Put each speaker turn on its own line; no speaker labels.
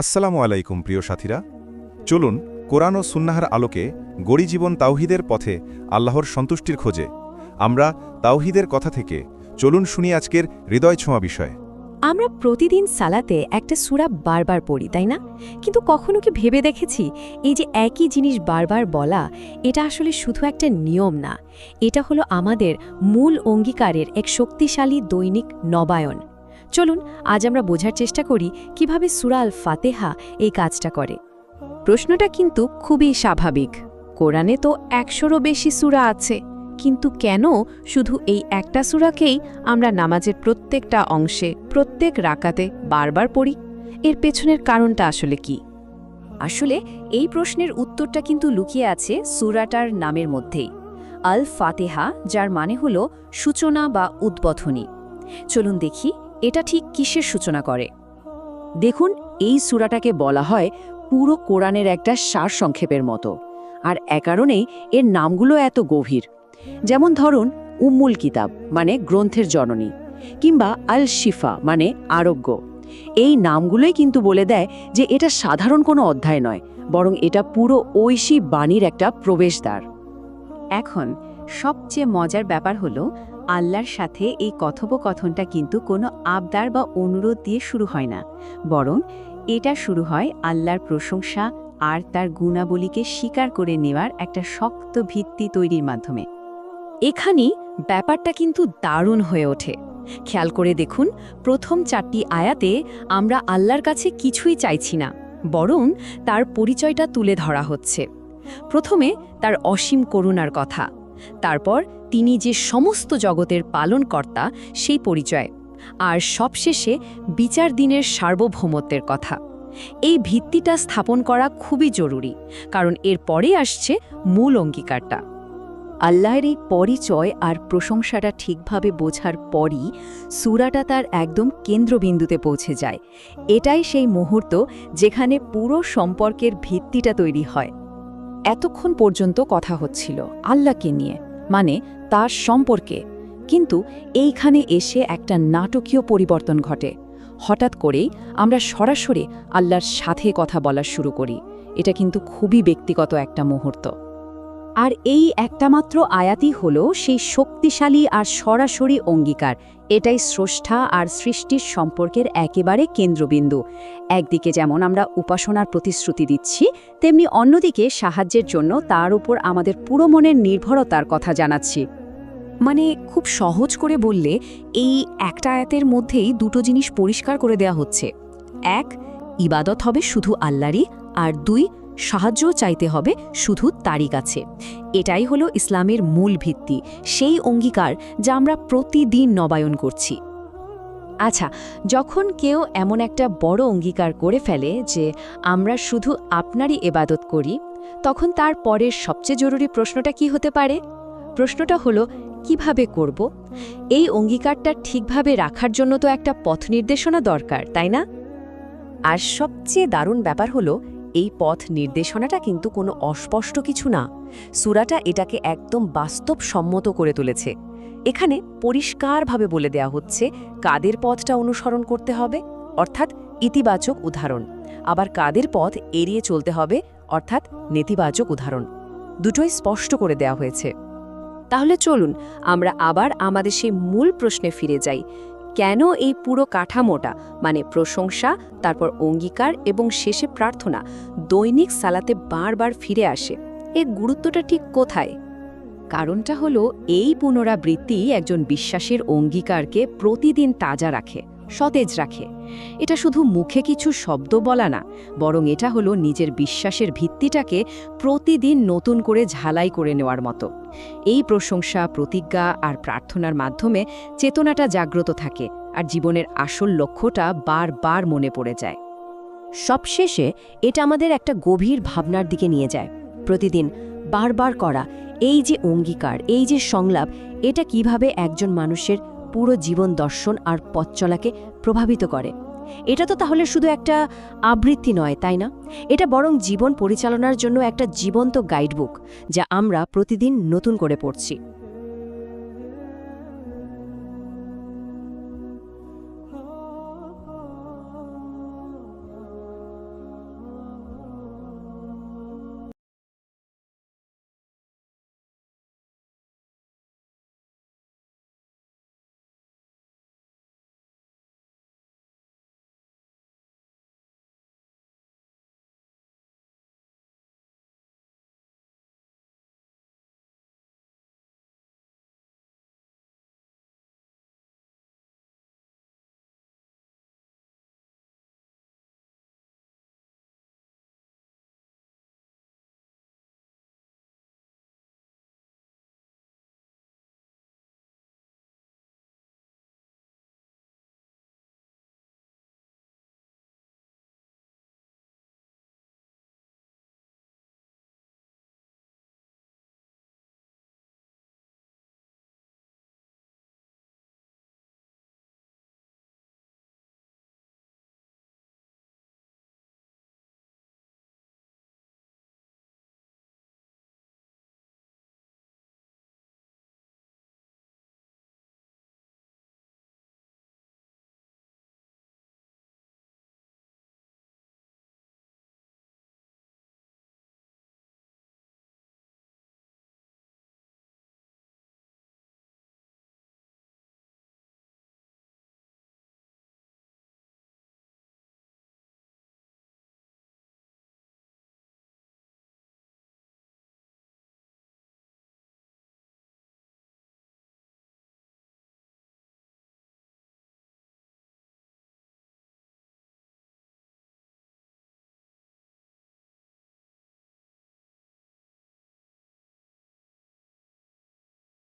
আসসালামু আলাইকুম, প্রিয় সাথীরা। চলুন, কোরআন ও সুন্নাহার আলোকে গড়ি জীবন তাওহিদের পথে আল্লাহর সন্তুষ্টির খোঁজে। আমরা তাওহিদের কথা থেকে চলুন শুনি আজকের হৃদয় ছোঁয়া বিষয়।
আমরা প্রতিদিন সালাতে একটা সুরা বারবার পড়ি, তাই না? কিন্তু কখনো কি ভেবে দেখেছি, এই যে একই জিনিস বারবার বলা, এটা আসলে শুধু একটা নিয়ম না। এটা হলো আমাদের মূল অঙ্গীকারের এক শক্তিশালী দৈনিক নবায়ন। চলুন, আজ আমরা বোঝার চেষ্টা করি কীভাবে সুরা আল ফাতেহা এই কাজটা করে। প্রশ্নটা কিন্তু খুবই স্বাভাবিক। কোরআনে তো একশোরও বেশি সুরা আছে, কিন্তু কেন শুধু এই একটা সুরাকেই আমরা নামাজের প্রত্যেকটা অংশে, প্রত্যেক রাকাতে বারবার পড়ি? এর পেছনের কারণটা আসলে কি? আসলে এই প্রশ্নের উত্তরটা কিন্তু লুকিয়ে আছে সুরাটার নামের মধ্যেই। আল ফাতেহা যার মানে হল সূচনা বা উদ্বোধনী। চলুন দেখি এটা ঠিক কিসের সূচনা করে? দেখুন, এই সুরাটাকে বলা হয় পুরো কোরআনের একটা সারসংক্ষেপের মতো। আর এ কারণেই এর নামগুলো এত গভীর। যেমন ধরুন, উম্মুল কিতাব মানে গ্রন্থের জননী, কিংবা আল শিফা মানে আরোগ্য। এই নামগুলোই কিন্তু বলে দেয় যে এটা সাধারণ কোনো অধ্যায় নয়, বরং এটা পুরো ঐশী বাণীর একটা প্রবেশদ্বার। এখন, সবচেয়ে মজার ব্যাপার হলো আল্লাহর সাথে এই কথোপকথনটা কিন্তু কোনো আবদার বা অনুরোধ দিয়ে শুরু হয় না। বরং এটা শুরু হয় আল্লাহর প্রশংসা আর তার গুণাবলীকে স্বীকার করে নেওয়ার একটা শক্ত ভিত্তি তৈরির মাধ্যমে। এখানেই ব্যাপারটা কিন্তু দারুণ হয়ে ওঠে। খেয়াল করে দেখুন, প্রথম চারটি আয়াতে আমরা আল্লাহর কাছে কিছুই চাইছি না, বরং তার পরিচয়টা তুলে ধরা হচ্ছে। প্রথমে তার অসীম করুণার কথা, তারপর তিনি যে সমস্ত জগতের পালনকর্তা, সেই পরিচয়। আর সবশেষে বিচার দিনের সার্বভৌমত্বের কথা। এই ভিত্তিটা স্থাপন করা খুবই জরুরি, কারণ এর পরে আসছে মূল অঙ্গীকারটা। আল্লাহর এই পরিচয় আর প্রশংসাটা ঠিকভাবে বোঝার পরই সুরাটা তার একদম কেন্দ্রবিন্দুতে পৌঁছে যায়। এটাই সেই মুহূর্ত যেখানে পুরো সম্পর্কের ভিত্তিটা তৈরি হয়। এতক্ষণ পর্যন্ত কথা হচ্ছিল আল্লাহকে নিয়ে মানে তার সম্পর্কে, কিন্তু এইখানে এসে একটা নাটকীয় পরিবর্তন ঘটে। হঠাৎ করেই আমরা সরাসরি আল্লাহর সাথে কথা বলা শুরু করি। এটা কিন্তু খুবই ব্যক্তিগত একটা মুহূর্ত। আর এই একটা মাত্র আয়াতই হল সেই শক্তিশালী আর সরাসরি অঙ্গীকার। এটাই স্রষ্টা আর সৃষ্টির সম্পর্কের একেবারে কেন্দ্রবিন্দু। একদিকে যেমন আমরা উপাসনার প্রতিশ্রুতি দিচ্ছি, তেমনি অন্যদিকে সাহায্যের জন্য তার উপর আমাদের পুরো মনের নির্ভরতার কথা জানাচ্ছি। মানে খুব সহজ করে বললে, এই একটা আয়াতের মধ্যেই দুটো জিনিস পরিষ্কার করে দেয়া হচ্ছে। এক, ইবাদত হবে শুধু আল্লাহরই আর দুই সাহায্যও চাইতে হবে শুধু তারই কাছে। এটাই হলো ইসলামের মূল ভিত্তি, সেই অঙ্গীকার যা আমরা প্রতিদিন নবায়ন করছি। আচ্ছা যখন কেউ এমন একটা বড় অঙ্গীকার করে ফেলে যে আমরা শুধু আপনারই এবাদত করি, তখন তার পরের সবচেয়ে জরুরি প্রশ্নটা কি হতে পারে? প্রশ্নটা হলো, কীভাবে করব? এই অঙ্গীকারটা ঠিকভাবে রাখার জন্য তো একটা পথ নির্দেশনা দরকার, তাই না? আর সবচেয়ে দারুণ ব্যাপার হলো এই পথ নির্দেশনাটা কিন্তু কোনো অস্পষ্ট কিছু না। সুরাটা এটাকে একদম বাস্তব সম্মত করে তুলেছে। এখানে পরিষ্কারভাবে বলে দেয়া হচ্ছে কাদের পথটা অনুসরণ করতে হবে, অর্থাৎ ইতিবাচক উদাহরণ। আবার কাদের পথ এড়িয়ে চলতে হবে, অর্থাৎ নেতিবাচক উদাহরণ। দুটোই স্পষ্ট করে দেয়া হয়েছে। তাহলে চলুন, আমরা আবার আমাদের সেই মূল প্রশ্নে ফিরে যাই। কেন এই পুরো কাঠামোটা মানে প্রশংসা, তারপর অঙ্গীকার এবং শেষে প্রার্থনা, দৈনিক সালাতে বারবার ফিরে আসে, এর গুরুত্বটা ঠিক কোথায়? কারণটা হলো, এই পুনরাবৃত্তি একজন বিশ্বাসের অঙ্গীকারকে প্রতিদিন তাজা রাখে। সতেজ রাখে। এটা শুধু মুখে কিছু শব্দ বলা না, বরং এটা হলো নিজের বিশ্বাসের ভিত্তিটাকে প্রতিদিন নতুন করে ঝালাই করে নেওয়ার মতো। এই প্রশংসা, প্রতিজ্ঞা আর প্রার্থনার মাধ্যমে চেতনাটা জাগ্রত থাকে আর জীবনের আসল লক্ষ্যটা বারবার মনে পড়ে যায়। সবশেষে এটা আমাদের একটা গভীর ভাবনার দিকে নিয়ে যায়। প্রতিদিন বারবার করা, এই যে অঙ্গীকার, এই যে সংলাপ, এটা কীভাবে একজন মানুষের পুরো জীবন দর্শন আর পথচলাকে প্রভাবিত করে। এটা তো তাহলে শুধু একটা আবৃত্তি নয়, তাই না? এটা বরং জীবন পরিচালনার জন্য একটা জীবন্ত গাইডবুক, যা আমরা প্রতিদিন নতুন করে পড়ছি।